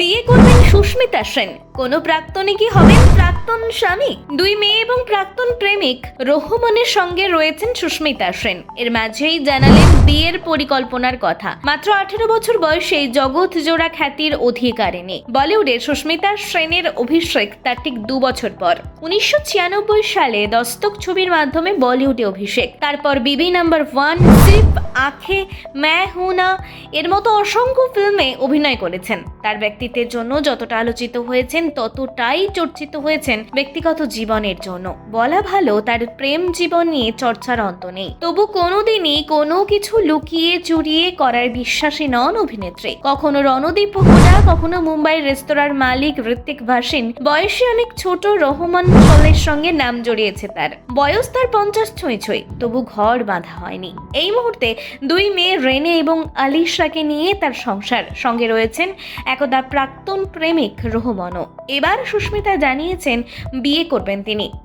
বিয়ে করবেন সুস্মিতা সেন। কোন প্রাক্তনে কি হবেন? প্রাক্তন স্বামী, দুই মেয়ে এবং প্রাক্তন প্রেমিক রোহমনের সঙ্গে রয়েছেন সুস্মিতা সেন। এর মাঝেই জানালেন বিয়ের পরিকল্পনার কথা। মাত্র আঠেরো বছর বয়সে জগৎ জোড়া খ্যাতির অধিকারিণী। বলিউডের সুস্মিতা সেনের অভিষেক তার ঠিক দু বছর পর। উনিশশো ছিয়ানব্বই সালে দস্তক ছবির মাধ্যমে বলিউডে অভিষেক। তারপর বিবি নাম্বার ওয়ান সিপ আখে, ম্যা হুনা এর মতো অসংখ্য ফিল্মে অভিনয় করেছেন। তার ব্যক্তিত্বের জন্য যতটা আলোচিত হয়েছেন, ততটাই চর্চিত হয়েছেন ব্যক্তিগত জীবনের জন্য। বলা ভালো, তার প্রেম জীবন নিয়ে চর্চার অন্ত নেই। তবু কোনোদিনই কোনো কিছু লুকিয়ে চুরিয়ে করার বিশ্বাসী নন অভিনেত্রী। কখনো রণদীপ হুডা কখনো মুম্বাইয়ের রেস্তোরাঁর মালিক ঋত্বিক ভাসিন। বয়সে অনেক ছোট রহমান চলের সঙ্গে নাম জড়িয়েছে তার। বয়স তার পঞ্চাশ ছুঁই ছুঁই, তবু ঘর বাঁধা হয়নি। এই মুহূর্তে দুই মেয়ে রেনে এবং আলিশাকে নিয়ে তার সংসার। সঙ্গে রয়েছেন একদা প্রাক্তন প্রেমিক রোহমনও। এবার সুস্মিতা জানিয়েছেন বিয়ে করবেন তিনি।